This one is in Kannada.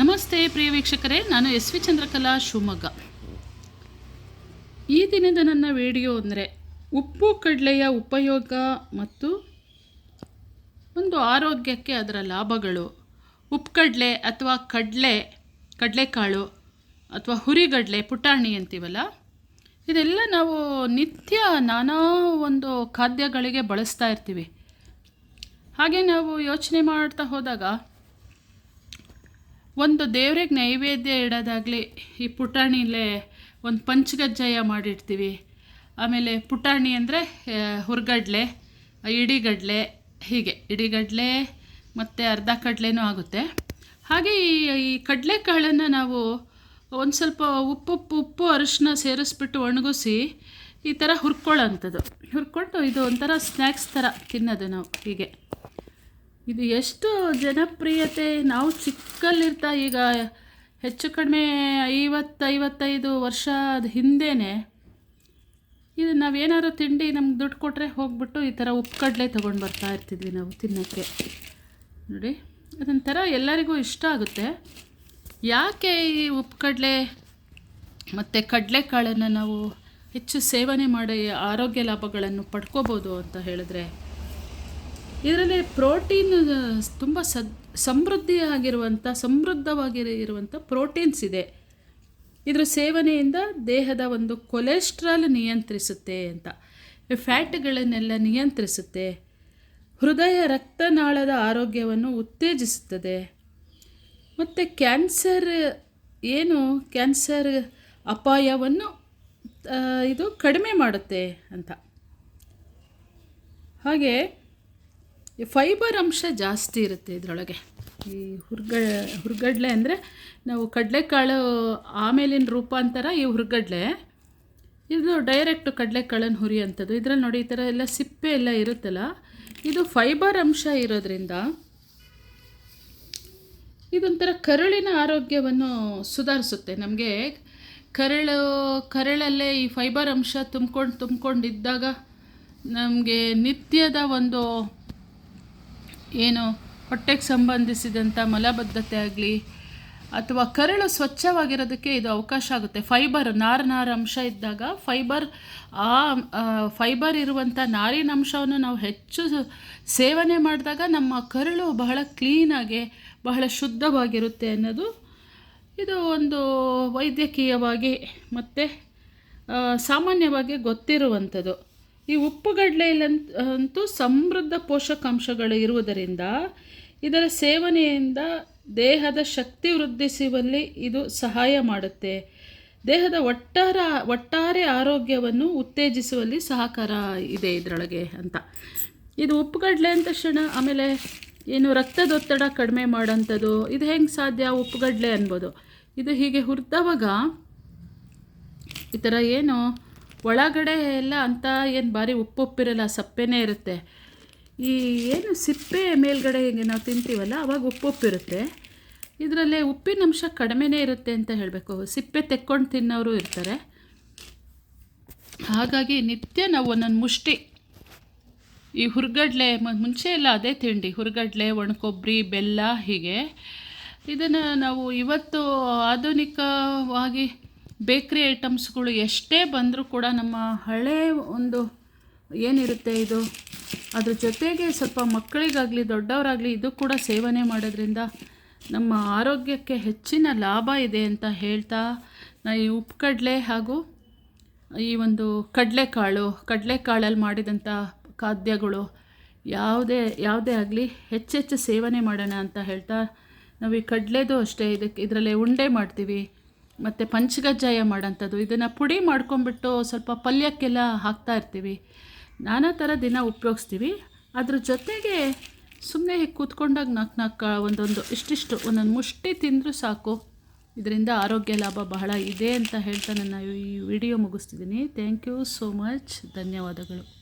ನಮಸ್ತೆ ಪ್ರಿಯ ವೀಕ್ಷಕರೇ, ನಾನು ಎಸ್ ವಿ ಚಂದ್ರಕಲಾ ಶಿವಮೊಗ್ಗ. ಈ ದಿನದ ನನ್ನ ವಿಡಿಯೋ ಅಂದರೆ ಉಪ್ಪು, ಕಡಲೆಯ ಉಪಯೋಗ ಮತ್ತು ಒಂದು ಆರೋಗ್ಯಕ್ಕೆ ಅದರ ಲಾಭಗಳು. ಉಪ್ಪು, ಕಡಲೆ ಅಥವಾ ಕಡಲೆ, ಕಡಲೆಕಾಳು ಅಥವಾ ಹುರಿಗಡಲೆ, ಪುಟಾಣಿ ಅಂತೀವಲ್ಲ? ಇದೆಲ್ಲ ನಾವು ನಿತ್ಯ ನಾನಾ ಒಂದು ಖಾದ್ಯಗಳಿಗೆ ಬಳಸ್ತಾ ಇರ್ತೀವಿ. ಹಾಗೆ ನಾವು ಯೋಚನೆ ಮಾಡ್ತಾ ಹೋದಾಗ ಒಂದು ದೇವ್ರಿಗೆ ನೈವೇದ್ಯ ಇಡೋದಾಗಲಿ ಈ ಪುಟಾಣಿಲೇ ಒಂದು ಪಂಚಗಜ್ಜಾಯ ಮಾಡಿಡ್ತೀವಿ ಆಮೇಲೆ ಪುಟಾಣಿ ಅಂದರೆ ಹುರ್ಗಡ್ಲೆ, ಇಡಿಗಡ್ಲೆ, ಹೀಗೆ. ಇಡಿಗಡ್ಲೆ ಮತ್ತು ಅರ್ಧ ಕಡಲೆನೂ ಆಗುತ್ತೆ. ಹಾಗೆ ಈ ಈ ಕಡಲೆಕಾಳನ್ನು ನಾವು ಒಂದು ಸ್ವಲ್ಪ ಉಪ್ಪು ಉಪ್ಪು ಉಪ್ಪು ಅರಿಶಿನ ಸೇರಿಸ್ಬಿಟ್ಟು ಒಣಗಿಸಿ ಈ ಥರ ಹುರ್ಕೊಳ್ಳೋಂಥದ್ದು. ಹುರ್ಕೊಂಡು ಇದು ಒಂಥರ ಸ್ನ್ಯಾಕ್ಸ್ ಥರ ತಿನ್ನೋದು ನಾವು ಹೀಗೆ. ಇದು ಎಷ್ಟು ಜನಪ್ರಿಯತೆ? ನಾವು ಚಿಕ್ಕಲ್ಲಿರ್ತಾ ಈಗ ಹೆಚ್ಚು ಕಡಿಮೆ ಐವತ್ತು ಐವತ್ತೈದು ವರ್ಷದ ಹಿಂದೆಯೇ ಇದು ನಾವೇನಾದ್ರು ತಿಂಡಿ ನಮ್ಗೆ ದುಡ್ಡು ಕೊಟ್ಟರೆ ಹೋಗ್ಬಿಟ್ಟು ಈ ಥರ ಉಪ್ಪು ಕಡಲೆ ತೊಗೊಂಡು ಬರ್ತಾ ಇರ್ತಿದ್ವಿ ನಾವು ತಿನ್ನೋಕ್ಕೆ. ನೋಡಿ, ಅದೊಂಥರ ಎಲ್ಲರಿಗೂ ಇಷ್ಟ ಆಗುತ್ತೆ. ಯಾಕೆ ಈ ಉಪ್ಪು ಕಡಲೆ ಮತ್ತು ಕಡಲೆಕಾಳನ್ನು ನಾವು ಹೆಚ್ಚು ಸೇವನೆ ಮಾಡಿ ಆರೋಗ್ಯ ಲಾಭಗಳನ್ನು ಪಡ್ಕೋಬೋದು ಅಂತ ಹೇಳಿದ್ರೆ? ಇದರಲ್ಲಿ ಪ್ರೋಟೀನ್ ತುಂಬ ಸದ್ ಸಮೃದ್ಧಿಯಾಗಿರುವಂಥ ಸಮೃದ್ಧವಾಗಿರುವಂಥ ಪ್ರೋಟೀನ್ಸ್ ಇದೆ. ಇದರ ಸೇವನೆಯಿಂದ ದೇಹದ ಒಂದು ಕೊಲೆಸ್ಟ್ರಾಲ್ ನಿಯಂತ್ರಿಸುತ್ತೆ ಅಂತ. ಫ್ಯಾಟ್ಗಳನ್ನೆಲ್ಲ ನಿಯಂತ್ರಿಸುತ್ತೆ. ಹೃದಯ ರಕ್ತನಾಳದ ಆರೋಗ್ಯವನ್ನು ಉತ್ತೇಜಿಸುತ್ತದೆ. ಮತ್ತು ಕ್ಯಾನ್ಸರ್, ಏನು? ಕ್ಯಾನ್ಸರ್ ಅಪಾಯವನ್ನು ಇದು ಕಡಿಮೆ ಮಾಡುತ್ತೆ ಅಂತ. ಹಾಗೆ ಫೈಬರ್ ಅಂಶ ಜಾಸ್ತಿ ಇರುತ್ತೆ ಇದರೊಳಗೆ. ಈ ಹುರ್ಗ, ಹುರ್ಗಡ್ಲೆ ಅಂದರೆ ನಾವು ಕಡಲೆಕಾಳು ಆಮೇಲಿನ ರೂಪಾಂತರ ಈ ಹುರ್ಗಡ್ಲೆ. ಇದು ಡೈರೆಕ್ಟ್ ಕಡಲೆಕಾಳನ್ನು ಹುರಿಯೋಂಥದ್ದು. ಇದರಲ್ಲಿ ನೋಡಿ ಈ ಥರ ಎಲ್ಲ ಸಿಪ್ಪೆ ಎಲ್ಲ ಇರುತ್ತಲ್ಲ, ಇದು ಫೈಬರ್ ಅಂಶ ಇರೋದ್ರಿಂದ ಇದೊಂಥರ ಕರುಳಿನ ಆರೋಗ್ಯವನ್ನು ಸುಧಾರಿಸುತ್ತೆ. ನಮಗೆ ಕರಳು, ಕರಳಲ್ಲೇ ಈ ಫೈಬರ್ ಅಂಶ ತುಂಬ್ಕೊಂಡು, ತುಂಬ್ಕೊಂಡಿದ್ದಾಗ ನಮಗೆ ನಿತ್ಯದ ಒಂದು ಏನು ಹೊಟ್ಟೆಗೆ ಸಂಬಂಧಿಸಿದಂಥ ಮಲಬದ್ಧತೆ ಆಗಲಿ ಅಥವಾ ಕರಳು ಸ್ವಚ್ಛವಾಗಿರೋದಕ್ಕೆ ಇದು ಅವಕಾಶ ಆಗುತ್ತೆ. ಫೈಬರ್ ನಾರು ನಾರು ಅಂಶ ಇದ್ದಾಗ ಫೈಬರ್, ಆ ಫೈಬರ್ ಇರುವಂಥ ನಾರಿನ ಅಂಶವನ್ನು ನಾವು ಹೆಚ್ಚು ಸೇವನೆ ಮಾಡಿದಾಗ ನಮ್ಮ ಕರಳು ಬಹಳ ಕ್ಲೀನಾಗಿ, ಬಹಳ ಶುದ್ಧವಾಗಿರುತ್ತೆ ಅನ್ನೋದು ಇದು ಒಂದು ವೈದ್ಯಕೀಯವಾಗಿ ಮತ್ತು ಸಾಮಾನ್ಯವಾಗಿ ಗೊತ್ತಿರುವಂಥದ್ದು. ಈ ಉಪ್ಪುಗಡ್ಲೆಯಲ್ಲಂತ ಅಂತೂ ಸಮೃದ್ಧ ಪೋಷಕಾಂಶಗಳು ಇರುವುದರಿಂದ ಇದರ ಸೇವನೆಯಿಂದ ದೇಹದ ಶಕ್ತಿ ವೃದ್ಧಿಸುವಲ್ಲಿ ಇದು ಸಹಾಯ ಮಾಡುತ್ತೆ. ದೇಹದ ಒಟ್ಟಾರ, ಒಟ್ಟಾರೆ ಆರೋಗ್ಯವನ್ನು ಉತ್ತೇಜಿಸುವಲ್ಲಿ ಸಹಕಾರ ಇದೆ ಇದರೊಳಗೆ ಅಂತ. ಇದು ಉಪ್ಪುಗಡ್ಲೆ ಅಂದ ತಕ್ಷಣ ಆಮೇಲೆ ಏನು ರಕ್ತದೊತ್ತಡ ಕಡಿಮೆ ಮಾಡೋಂಥದ್ದು ಇದು ಹೆಂಗೆ ಸಾಧ್ಯ ಉಪ್ಪುಗಡ್ಲೆ ಅನ್ಬೋದು. ಇದು ಹೀಗೆ ಹುರಿದವಾಗ ಈ ಥರ ಏನು ಒಳಗಡೆ ಎಲ್ಲ ಅಂತ ಏನು ಭಾರಿ ಉಪ್ಪುಪ್ಪಿರಲ್ಲ, ಸಪ್ಪೆನೇ ಇರುತ್ತೆ. ಈ ಏನು ಸಿಪ್ಪೆ ಮೇಲ್ಗಡೆ ಹೀಗೆ ನಾವು ತಿಂತೀವಲ್ಲ, ಅವಾಗ ಉಪ್ಪುಪ್ಪಿರುತ್ತೆ. ಇದರಲ್ಲಿ ಉಪ್ಪಿನಂಶ ಕಡಿಮೆನೇ ಇರುತ್ತೆ ಅಂತ ಹೇಳಬೇಕು. ಸಿಪ್ಪೆ ತೆಕ್ಕೊಂಡು ತಿನ್ನೋರು ಇರ್ತಾರೆ. ಹಾಗಾಗಿ ನಿತ್ಯ ನಾವು ಒಂದೊಂದು ಮುಷ್ಟಿ. ಈ ಹುರ್ಗಡ್ಲೆ ಮುಂಚೆ ಎಲ್ಲ ಅದೇ ತಿಂಡಿ, ಹುರ್ಗಡ್ಲೆ ಒಣಕೊಬ್ಬರಿ ಬೆಲ್ಲ ಹೀಗೆ. ಇದನ್ನು ನಾವು ಇವತ್ತು ಆಧುನಿಕವಾಗಿ ಬೇಕ್ರಿ ಐಟಮ್ಸ್ಗಳು ಎಷ್ಟೇ ಬಂದರೂ ಕೂಡ ನಮ್ಮ ಹಳೆ ಒಂದು ಏನಿರುತ್ತೆ ಇದು, ಅದ್ರ ಜೊತೆಗೆ ಸ್ವಲ್ಪ ಮಕ್ಕಳಿಗಾಗಲಿ, ದೊಡ್ಡವರಾಗಲಿ ಇದು ಕೂಡ ಸೇವನೆ ಮಾಡೋದ್ರಿಂದ ನಮ್ಮ ಆರೋಗ್ಯಕ್ಕೆ ಹೆಚ್ಚಿನ ಲಾಭ ಇದೆ ಅಂತ ಹೇಳ್ತಾ, ನಾ ಈ ಉಪ್ಪು ಕಡಲೆ ಹಾಗೂ ಈ ಒಂದು ಕಡಲೆಕಾಳು, ಕಡಲೆಕಾಳಲ್ಲಿ ಮಾಡಿದಂಥ ಖಾದ್ಯಗಳು ಯಾವುದೇ ಯಾವುದೇ ಆಗಲಿ ಹೆಚ್ಚೆಚ್ಚು ಸೇವನೆ ಮಾಡೋಣ ಅಂತ ಹೇಳ್ತಾ, ನಾವು ಈ ಕಡಲೆದು ಅಷ್ಟೇ ಇದಕ್ಕೆ, ಇದರಲ್ಲೇ ಉಂಡೆ ಮಾಡ್ತೀವಿ. ಮತ್ತು ಪಂಚಗಜ್ಜಾಯ ಮಾಡೋಂಥದ್ದು. ಇದನ್ನು ಪುಡಿ ಮಾಡ್ಕೊಂಬಿಟ್ಟು ಸ್ವಲ್ಪ ಪಲ್ಯಕ್ಕೆಲ್ಲ ಹಾಕ್ತಾ ಇರ್ತೀವಿ. ನಾನಾ ಥರ ದಿನ ಉಪಯೋಗಿಸ್ತೀವಿ. ಅದ್ರ ಜೊತೆಗೆ ಸುಮ್ಮನೆ ಕೂತ್ಕೊಂಡಾಗ ನಾಲ್ಕು ನಾಲ್ಕು ಒಂದೊಂದು ಇಷ್ಟಿಷ್ಟು ಒಂದೊಂದು ಮುಷ್ಟಿ ತಿಂದರೂ ಸಾಕು. ಇದರಿಂದ ಆರೋಗ್ಯ ಲಾಭ ಬಹಳ ಇದೆ ಅಂತ ಹೇಳ್ತಾ ನನ್ನ ಈ ವಿಡಿಯೋ ಮುಗಿಸ್ತಿದ್ದೀನಿ. ಥ್ಯಾಂಕ್ ಯು ಸೋ ಮಚ್ ಧನ್ಯವಾದಗಳು.